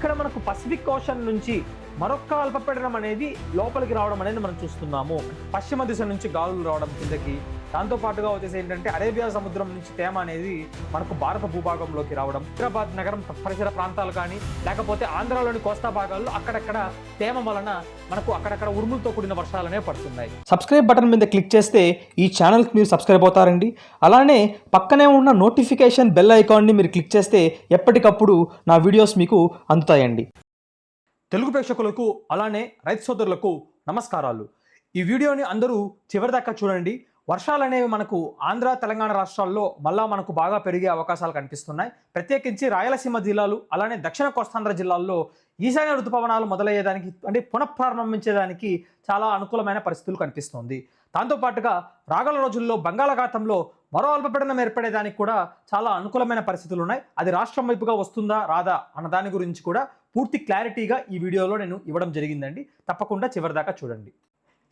ఇక్కడ మనకు Pacific ocean నుంచి మరొక అల్పపీడనం అనేది లోపలికి రావడం అనేది మనం చూస్తున్నాము. పశ్చిమ దిశ నుంచి గాలులు రావడం కిందకి దాంతో పాటుగా వచ్చేసి ఏంటంటే అరేబియా సముద్రం నుంచి తేమ అనేది మనకు భారత భూభాగంలోకి రావడం హైదరాబాద్ నగరం పరిసర ప్రాంతాలు కానీ లేకపోతే ఆంధ్రాలోని కోస్తా భాగాల్లో అక్కడక్కడ తేమ వలన మనకు అక్కడక్కడ ఉరుములతో కూడిన వర్షాలనే పడుతున్నాయి. సబ్స్క్రైబ్ బటన్ మీద క్లిక్ చేస్తే ఈ ఛానల్కి మీరు సబ్స్క్రైబ్ అవుతారండి. అలానే పక్కనే ఉన్న నోటిఫికేషన్ బెల్ ఐకాన్ని మీరు క్లిక్ చేస్తే ఎప్పటికప్పుడు నా వీడియోస్ మీకు అందుతాయండి. తెలుగు ప్రేక్షకులకు అలానే రైతు సోదరులకు నమస్కారాలు. ఈ వీడియోని అందరూ చివరిదాకా చూడండి. వర్షాలు అనేవి మనకు ఆంధ్ర తెలంగాణ రాష్ట్రాల్లో మళ్ళా మనకు బాగా పెరిగే అవకాశాలు కనిపిస్తున్నాయి. ప్రత్యేకించి రాయలసీమ జిల్లాలు అలానే దక్షిణ కోస్తాంధ్ర జిల్లాల్లో ఈశాన్య ఋతుపవనాలు మొదలయ్యేదానికి అంటే పునఃప్రారంభించేదానికి చాలా అనుకూలమైన పరిస్థితులు కనిపిస్తుంది. దాంతోపాటుగా రాగల రోజుల్లో బంగాళాఖాతంలో మరో అల్పపీడనం ఏర్పడేదానికి కూడా చాలా అనుకూలమైన పరిస్థితులు ఉన్నాయి. అది రాష్ట్రం వైపుగా వస్తుందా రాదా అన్న దాని గురించి కూడా పూర్తి క్లారిటీగా ఈ వీడియోలో నేను ఇవ్వడం జరిగిందండి. తప్పకుండా చివరిదాకా చూడండి.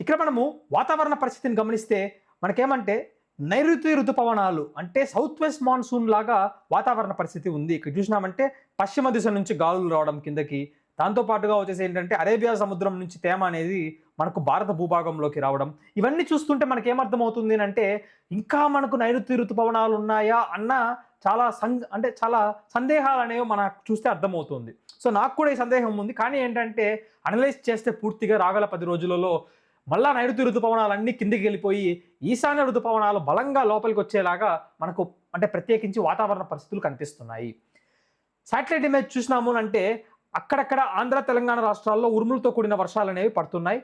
ఇక్కడ మనము వాతావరణ పరిస్థితిని గమనిస్తే మనకేమంటే నైరుతి ఋతుపవనాలు అంటే సౌత్ వెస్ట్ మాన్సూన్ లాగా వాతావరణ పరిస్థితి ఉంది. ఇక్కడ చూసినామంటే పశ్చిమ దిశ నుంచి గాలులు రావడం కిందకి దాంతోపాటుగా వచ్చేసి ఏంటంటే అరేబియా సముద్రం నుంచి తేమ అనేది మనకు భారత భూభాగంలోకి రావడం. ఇవన్నీ చూస్తుంటే మనకి ఏమర్థమవుతుంది అంటే ఇంకా మనకు నైరుతి ఋతుపవనాలు ఉన్నాయా అన్న చాలా సం అంటే చాలా సందేహాలు అనేవి మనకు చూస్తే అర్థమవుతుంది. సో నాకు కూడా ఈ సందేహం ఉంది. కానీ ఏంటంటే అనలైజ్ చేస్తే పూర్తిగా రాగల పది రోజులలో మళ్ళా నైరుతి ఋతుపవనాలు అన్నీ కిందికి వెళ్ళిపోయి ఈశాన్య ఋతుపవనాలు బలంగా లోపలికి వచ్చేలాగా మనకు అంటే ప్రత్యేకించి వాతావరణ పరిస్థితులు కనిపిస్తున్నాయి. శాటిలైట్ ఇమేజ్ చూసినాము అంటే అక్కడక్కడ ఆంధ్ర తెలంగాణ రాష్ట్రాల్లో ఉరుములతో కూడిన వర్షాలు అనేవి పడుతున్నాయి.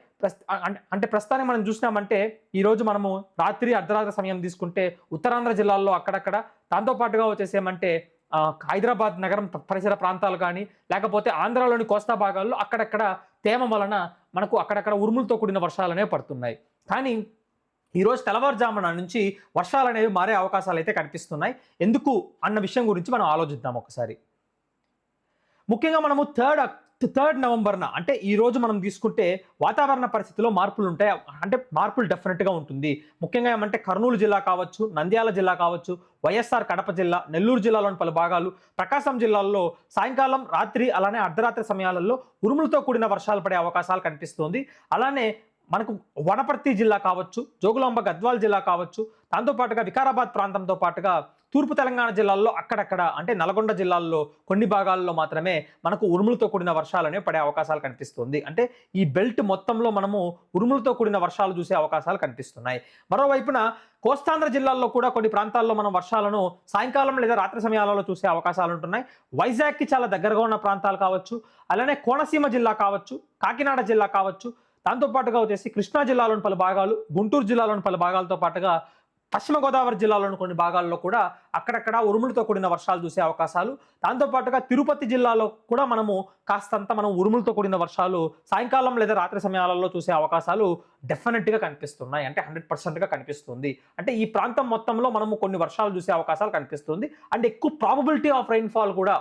అంటే- ప్రస్తుతానికి మనం చూసినామంటే ఈరోజు మనము రాత్రి అర్ధరాత్రి సమయం తీసుకుంటే ఉత్తరాంధ్ర జిల్లాల్లో అక్కడక్కడ దాంతోపాటుగా పాటుగా వచ్చేసేమంటే హైదరాబాద్ నగరం పరిసర ప్రాంతాలు కానీ లేకపోతే ఆంధ్రాలోని కోస్తా భాగాల్లో అక్కడక్కడ తేమ వలన మనకు అక్కడక్కడ ఉరుములతో కూడిన వర్షాలనే పడుతున్నాయి. కానీ ఈరోజు తెల్లవారుజామున నుంచి వర్షాలు అనేవి మారే అవకాశాలు అయితే కనిపిస్తున్నాయి. ఎందుకు? అన్న విషయం గురించి మనం ఆలోచిద్దాం ఒకసారి. ముఖ్యంగా మనము థర్డ్ థర్డ్ నవంబర్న అంటే ఈ రోజు మనం తీసుకుంటే వాతావరణ పరిస్థితిలో మార్పులు ఉంటాయి? అంటే మార్పులు డెఫినెట్గా ఉంటుంది. ముఖ్యంగా ఏమంటే కర్నూలు జిల్లా కావచ్చు నంద్యాల జిల్లా కావచ్చు వైఎస్ఆర్ కడప జిల్లా నెల్లూరు జిల్లాలోని పలు భాగాలు ప్రకాశం జిల్లాల్లో సాయంకాలం రాత్రి అలానే అర్ధరాత్రి సమయాలలో ఉరుములతో కూడిన వర్షాలు పడే అవకాశాలు కనిపిస్తుంది. అలానే మనకు వనపర్తి జిల్లా కావచ్చు జోగులాంబ గద్వాల్ జిల్లా కావచ్చు దాంతోపాటుగా వికారాబాద్ ప్రాంతంతో పాటుగా తూర్పు తెలంగాణ జిల్లాల్లో అక్కడక్కడ అంటే నల్గొండ జిల్లాల్లో కొన్ని భాగాల్లో మాత్రమే మనకు ఉరుములతో కూడిన వర్షాలు అనేవి పడే అవకాశాలు కనిపిస్తుంది. అంటే ఈ బెల్ట్ మొత్తంలో మనము ఉరుములతో కూడిన వర్షాలు చూసే అవకాశాలు కనిపిస్తున్నాయి. మరోవైపున కోస్తాంధ్ర జిల్లాల్లో కూడా కొన్ని ప్రాంతాల్లో మనం వర్షాలను సాయంకాలం లేదా రాత్రి సమయాలలో చూసే అవకాశాలు ఉంటున్నాయి. వైజాగ్కి చాలా దగ్గరగా ఉన్న ప్రాంతాలు కావచ్చు అలానే కోనసీమ జిల్లా కావచ్చు కాకినాడ జిల్లా కావచ్చు. దాంతోపాటుగా వచ్చేసి కృష్ణా జిల్లాలోని పలు భాగాలు గుంటూరు జిల్లాలోని పలు భాగాలతో పాటుగా పశ్చిమ గోదావరి జిల్లాలోని కొన్ని భాగాల్లో కూడా అక్కడక్కడ ఉరుములతో కూడిన వర్షాలు చూసే అవకాశాలు. దాంతోపాటుగా తిరుపతి జిల్లాలో కూడా మనము కాస్తంత మనం ఉరుములతో కూడిన వర్షాలు సాయంకాలం లేదా రాత్రి సమయాలలో చూసే అవకాశాలు డెఫినెట్గా కనిపిస్తున్నాయి. అంటే హండ్రెడ్ పర్సెంట్గా కనిపిస్తుంది. అంటే ఈ ప్రాంతం మొత్తంలో మనము కొన్ని వర్షాలు చూసే అవకాశాలు కనిపిస్తుంది. అండ్ ఎక్కువ ప్రాబబిలిటీ ఆఫ్ రైన్ఫాల్ కూడా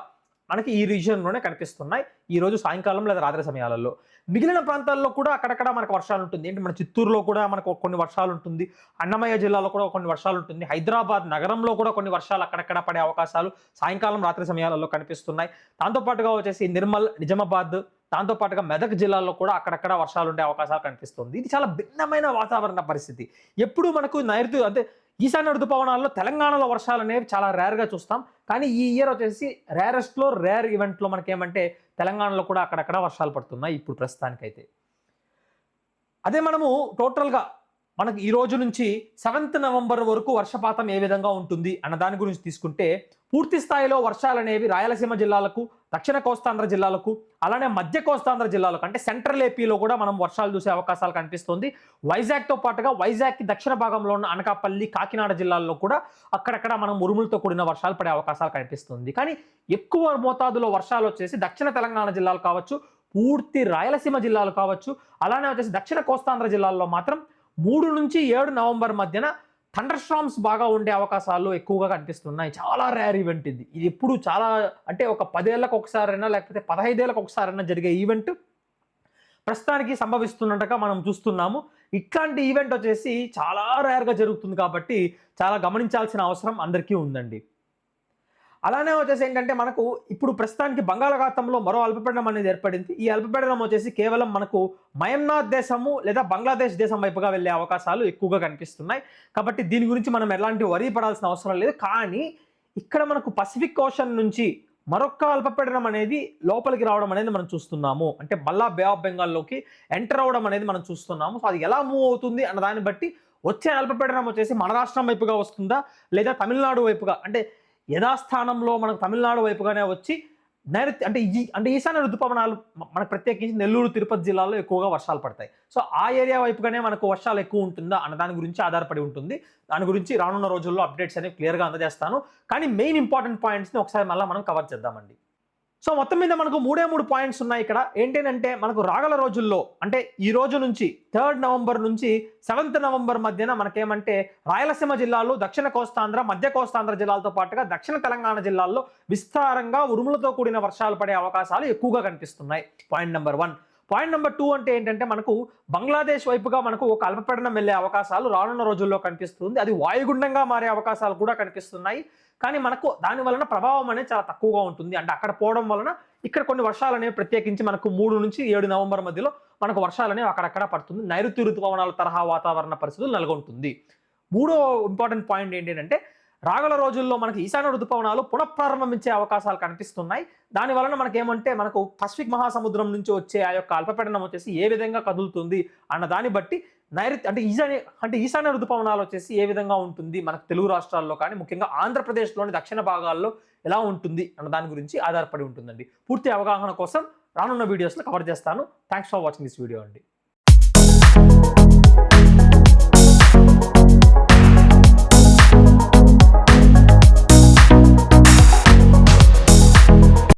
మనకి ఈ రీజియన్లోనే కనిపిస్తున్నాయి. ఈ రోజు సాయంకాలం లేదా రాత్రి సమయాలలో. మిగిలిన ప్రాంతాల్లో కూడా అక్కడక్కడ మనకు వర్షాలు ఉంటుంది. ఏంటి? మన చిత్తూరులో కూడా మనకు కొన్ని వర్షాలు ఉంటుంది. అన్నమయ్య జిల్లాలో కూడా కొన్ని వర్షాలు ఉంటుంది. హైదరాబాద్ నగరంలో కూడా కొన్ని వర్షాలు అక్కడక్కడ పడే అవకాశాలు సాయంకాలం రాత్రి సమయాలలో కనిపిస్తున్నాయి. దాంతోపాటుగా వచ్చేసి నిర్మల్ నిజామాబాద్ దాంతోపాటుగా మెదక్ జిల్లాలో కూడా అక్కడక్కడ వర్షాలు ఉండే అవకాశాలు కనిపిస్తుంది. ఇది చాలా భిన్నమైన వాతావరణ పరిస్థితి. ఎప్పుడు మనకు నైరుతి అంటే ఈశాన్య ఋతుపవనాల్లో తెలంగాణలో వర్షాలు అనేవి చాలా రేర్గా చూస్తాం. కానీ ఈ ఇయర్ వచ్చేసి రేరెస్ట్లో రేర్ ఈవెంట్లో మనకేమంటే తెలంగాణలో కూడా అక్కడక్కడ వర్షాలు పడుతున్నాయి ఇప్పుడు ప్రస్తుతానికైతే. అదే మనము టోటల్గా మనకు ఈ రోజు నుంచి సెవెంత్ నవంబర్ వరకు వర్షపాతం ఏ విధంగా ఉంటుంది అన్న దాని గురించి తీసుకుంటే పూర్తి స్థాయిలో వర్షాలు అనేవి రాయలసీమ జిల్లాలకు దక్షిణ కోస్తాంధ్ర జిల్లాలకు అలానే మధ్య కోస్తాంధ్ర జిల్లాలకు అంటే సెంట్రల్ ఏపీలో కూడా మనం వర్షాలు చూసే అవకాశాలు కనిపిస్తుంది. వైజాగ్తో పాటుగా వైజాగ్ దక్షిణ భాగంలో ఉన్న అనకాపల్లి కాకినాడ జిల్లాల్లో కూడా అక్కడక్కడ మనం ఉరుములతో కూడిన వర్షాలు పడే అవకాశాలు కనిపిస్తుంది. కానీ ఎక్కువ మోతాదులో వర్షాలు వచ్చేసి దక్షిణ తెలంగాణ జిల్లాలు కావచ్చు పూర్తి రాయలసీమ జిల్లాలు కావచ్చు అలానే వచ్చేసి దక్షిణ కోస్తాంధ్ర జిల్లాల్లో మాత్రం మూడు నుంచి ఏడు నవంబర్ మధ్యన థండర్ స్ట్రామ్స్ బాగా ఉండే అవకాశాలు ఎక్కువగా కనిపిస్తున్నాయి. చాలా రేర్ ఈవెంట్ ఇది. ఇది ఎప్పుడు చాలా అంటే ఒక పదేళ్ళకు ఒకసారైనా లేకపోతే పదహైదేళ్ళకు ఒకసారైనా జరిగే ఈవెంట్. ప్రస్తుతానికి సంభవిస్తున్నట్టుగా మనం చూస్తున్నాము. ఇట్లాంటి ఈవెంట్ వచ్చేసి చాలా రేర్గా జరుగుతుంది కాబట్టి చాలా గమనించాల్సిన అవసరం అందరికీ ఉందండి. అలానే వచ్చేసి ఏంటంటే మనకు ఇప్పుడు ప్రస్తుతానికి బంగాళాఖాతంలో మరో అల్పపీడనం అనేది ఏర్పడింది. ఈ అల్పపీడనం వచ్చేసి కేవలం మనకు మయన్నాథ్ దేశము లేదా బంగ్లాదేశ్ దేశం వైపుగా వెళ్ళే అవకాశాలు ఎక్కువగా కనిపిస్తున్నాయి. కాబట్టి దీని గురించి మనం ఎలాంటి వరి పడాల్సిన అవసరం లేదు. కానీ ఇక్కడ మనకు పసిఫిక్ ఓషన్ నుంచి మరొక అల్పపీడనం అనేది లోపలికి రావడం అనేది మనం చూస్తున్నాము. అంటే మళ్ళా బే ఆఫ్ బెంగాల్లోకి ఎంటర్ అవ్వడం అనేది మనం చూస్తున్నాము. సో అది ఎలా మూవ్ అవుతుంది అన్న దాన్ని బట్టి వచ్చే అల్పపీడనం వచ్చేసి మన రాష్ట్రం వైపుగా వస్తుందా లేదా తమిళనాడు వైపుగా? అంటే యథాస్థానంలో మనకు తమిళనాడు వైపుగానే వచ్చి నైరుతి అంటే ఈ అంటే ఈశాన్య ఋతుపవనాలు మనకు ప్రత్యేకించి నెల్లూరు తిరుపతి జిల్లాలో ఎక్కువగా వర్షాలు పడతాయి. సో ఆ ఏరియా వైపుగానే మనకు వర్షాలు ఎక్కువ ఉంటుందా అన్న దాని గురించి ఆధారపడి ఉంటుంది. దాని గురించి రానున్న రోజుల్లో అప్డేట్స్ అనేవి క్లియర్గా అందజేస్తాను. కానీ మెయిన్ ఇంపార్టెంట్ పాయింట్స్ని ఒకసారి మళ్ళీ మనం కవర్ చేద్దామండి. సో మొత్తం మీద మనకు మూడే మూడు పాయింట్స్ ఉన్నాయి ఇక్కడ. ఏంటంటే మనకు రాగల రోజుల్లో అంటే ఈ రోజు నుంచి థర్డ్ నవంబర్ నుంచి సెవెంత్ నవంబర్ మధ్యన మనకేమంటే రాయలసీమ జిల్లాలో దక్షిణ కోస్తాంధ్ర మధ్య కోస్తాంధ్ర జిల్లాలతో పాటుగా దక్షిణ తెలంగాణ జిల్లాల్లో విస్తారంగా ఉరుములతో కూడిన వర్షాలు పడే అవకాశాలు ఎక్కువగా కనిపిస్తున్నాయి. Point number one. Point number two అంటే ఏంటంటే మనకు బంగ్లాదేశ్ వైపుగా మనకు ఒక అల్పపీడనం వెళ్ళే అవకాశాలు రానున్న రోజుల్లో కనిపిస్తుంది. అది వాయుగుండంగా మారే అవకాశాలు కూడా కనిపిస్తున్నాయి. కానీ మనకు దాని వలన ప్రభావం అనేది చాలా తక్కువగా ఉంటుంది. అంటే అక్కడ పోవడం వలన ఇక్కడ కొన్ని వర్షాలు అనేవి ప్రత్యేకించి మనకు మూడు నుంచి ఏడు నవంబర్ మధ్యలో మనకు వర్షాలు అనేవి అక్కడక్కడ పడుతుంది. నైరుతి ఋతుపవనాల తరహా వాతావరణ పరిస్థితులు నెలకొంటుంది. మూడో ఇంపార్టెంట్ పాయింట్ ఏంటంటే రాగల రోజుల్లో మనకి ఈశాన్య ఋతుపవనాలు పునఃప్రారంభించే అవకాశాలు కనిపిస్తున్నాయి. దాని వలన మనకేమంటే మనకు పసిఫిక్ మహాసముద్రం నుంచి వచ్చే ఆ యొక్క అల్పపీడనం వచ్చేసి ఏ విధంగా కదులుతుంది అన్న దాన్ని బట్టి నైరుతి అంటే ఈశాన్య అంటే ఈశాన్య ఋతుపవనాలు వచ్చేసి ఏ విధంగా ఉంటుంది మనకు తెలుగు రాష్ట్రాల్లో కానీ ముఖ్యంగా ఆంధ్రప్రదేశ్లోని దక్షిణ భాగాల్లో ఎలా ఉంటుంది అన్న దాని గురించి ఆధారపడి ఉంటుందండి. పూర్తి అవగాహన కోసం రానున్న వీడియోస్లో కవర్ చేస్తాను. Thanks for watching this video అండి.